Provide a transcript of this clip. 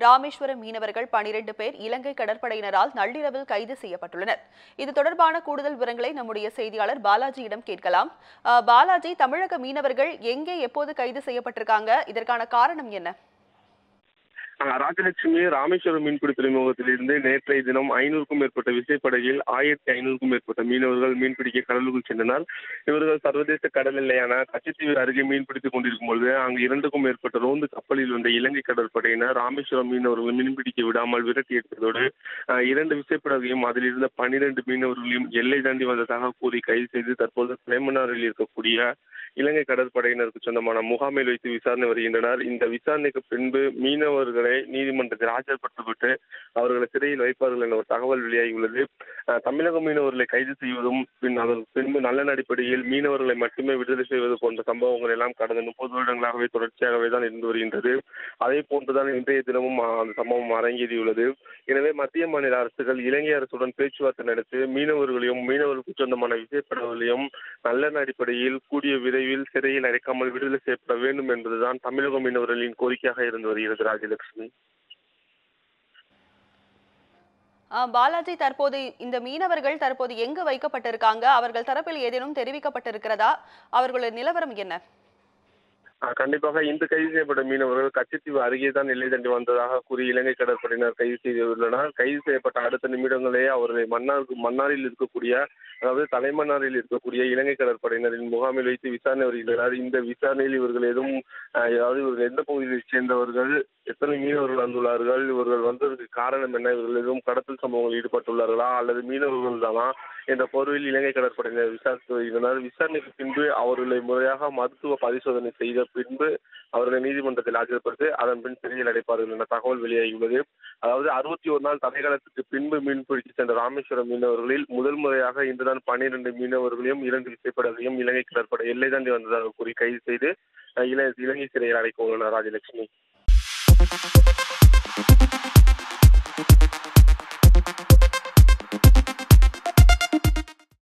ராமேஸ்வரம் மீனவர்கள் பனிரெண்டு பேர் இலங்கை கடற்படையினரால் நள்ளிரவில் கைது செய்யப்பட்டுள்ளனர். இது தொடர்பான கூடுதல் விவரங்களை நம்முடைய செய்தியாளர் பாலாஜியிடம் கேட்கலாம். அஹ், பாலாஜி தமிழக மீனவர்கள் எங்கே எப்போது கைது செய்யப்பட்டிருக்காங்க? இதற்கான காரணம் என்ன? ராஜலட்சுமி ராமேஸ்வரம் மீன்பிடி துறைமுகத்திலிருந்து நேற்றைய தினம் ஐநூறுக்கும் மேற்பட்ட விசைப்படகில் ஆயிரத்தி ஐநூறுக்கும் மேற்பட்ட மீனவர்கள் மீன்பிடிக்க கடலுக்குள் சென்றனர். இவர்கள் சர்வதேச கடல் எல்லையான கச்சத்தீவு அருகே மீன்பிடித்துக் கொண்டிருக்கும் பொழுது அங்கு இரண்டுக்கும் மேற்பட்ட ரோந்து கப்பலில் வந்த இலங்கை கடற்படையினர் ராமேஸ்வரம் மீனவர்கள் மீன்பிடிக்க விடாமல் விரட்டி எடுத்ததோடு இரண்டு விசைப்படகையும் அதில் இருந்த பனிரெண்டு மீனவர்களையும் எல்லை தாண்டி வந்ததாக கூறி கைது செய்து தற்போது பிளேமனாரில் இருக்கக்கூடிய இலங்கை கடற்படையினருக்கு சொந்தமான முகாமில் வைத்து விசாரணை வருகின்றனர். இந்த விசாரணைக்கு பின்பு மீனவர்களை நீதிமன்றத்தில் ஆஜர்படுத்தப்பட்டு அவர்களை சிறையில் வைப்பார்கள் என ஒரு தகவல் வெளியாகியுள்ளது. தமிழக மீனவர்களை கைது செய்வதும் பின் அதன் பின்பு நல்ல அடிப்படையில் மீனவர்களை மட்டுமே விடுதலை செய்வது போன்ற சம்பவங்கள் எல்லாம் கடந்த முப்பது வருடங்களாகவே தொடர்ச்சியாகவே தான் இருந்து வருகின்றது. அதே போன்றுதான் இன்றைய தினமும் அந்த சம்பவம் அரங்கேறியுள்ளது. எனவே மத்திய மாநில அரசுகள் இலங்கை அரசுடன் பேச்சுவார்த்தை நடத்தி மீனவர்களையும் மீனவர்களுக்கு சொந்தமான விசைப்படங்களையும் நல்ல அடிப்படையில் கூடிய விரைவில் சிறையில் அடைக்காமல் விடுதலை செய்யப்பட வேண்டும் என்பதுதான் தமிழக மீனவர்களின் கோரிக்கையாக இருந்து வருகிறது ராஜலட்சுமி. பாலாஜி தற்போது இந்த மீனவர்கள் தற்போது எங்கு வைக்கப்பட்டிருக்காங்க? அவர்கள் தரப்பில் ஏதேனும் தெரிவிக்கப்பட்டிருக்கிறதா? அவர்களுடைய நிலவரம் என்ன? ஆஹ் கண்டிப்பாக இன்று கைது செய்யப்பட்ட மீனவர்கள் கச்சத்தீவு அருகே தான் எல்லை தாண்டி வந்ததாக கூறி இலங்கை கடற்படையினர் கைது செய்துள்ளனர். கைது செய்யப்பட்ட அடுத்த நிமிடங்களே அவர்களை மன்னார் மன்னாரில் இருக்கக்கூடிய அதாவது தலைமன்னாரில் இருக்கக்கூடிய இலங்கை கடற்படையினரின் முகாமில் வைத்து விசாரணை வருகின்றனர் இந்த விசாரணையில் இவர்கள் எதுவும் அதாவது இவர்கள் எந்த பகுதியைச் சேர்ந்தவர்கள் எத்தனை மீனவர்கள் வந்துள்ளார்கள் இவர்கள் வந்ததற்கு காரணம் என்ன இவர்கள் எதுவும் கடத்தல் சம்பவங்கள் ஈடுபட்டுள்ளார்களா அல்லது மீனவர்கள் தானா என்ற பொருளில் இலங்கை கடற்படையினர் விசாரித்து வருகின்றனர். விசாரணைக்கு பின்பு அவர்களை முறையாக மருத்துவ பரிசோதனை செய்த பின்பு அவர்களை நீதிமன்றத்தில் ஆஜர்படுத்தி அதன் பின் சிறையில் அடைப்பார்கள் என்ற தகவல் வெளியாகியுள்ளது. அதாவது அறுபத்தி ஒரு நாள் தடைக்காலத்துக்கு பின்பு மீன்பிடித்து சென்ற ராமேஸ்வரம் மீனவர்களில் முதல் முறையாக இன்றுதான் பன்னிரண்டு மீனவர்களையும் இரண்டு விசைப்படகையும் இலங்கை கடற்படை எல்லை தாண்டி வந்ததாக கூறி கைது செய்து இலங்கை சிறையில் அடைக்க உள்ளனர் ராஜலட்சுமி.